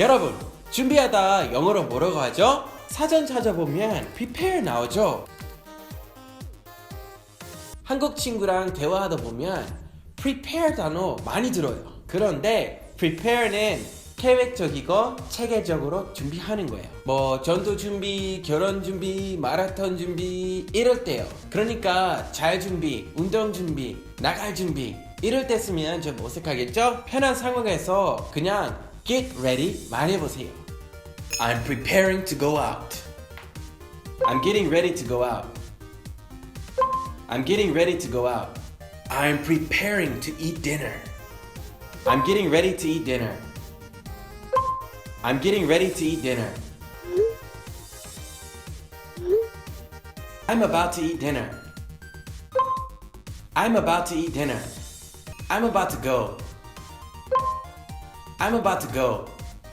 여러분, 준비하다 영어로 뭐라고 하죠? 사전 찾아보면 prepare 나오죠? 한국 친구랑 대화하다 보면 prepare 단어 많이 들어요. 그런데 prepare는 계획적이고 체계적으로 준비하는 거예요. 뭐 전도 준비, 결혼 준비, 마라톤 준비 이럴 때요. 그러니까 잘 준비, 운동 준비, 나갈 준비 이럴 때 쓰면 좀 어색하겠죠? 편한 상황에서 그냥 get ready 말해보세요. I'm preparing to go out. I'm getting ready to go out. I'm getting ready to go out. I'm preparing to eat dinner. I'm getting ready to eat dinner. I'm getting ready to eat dinner. I'm about to eat dinner. I'm about to eat dinner. I'm about to go. I'm about to go.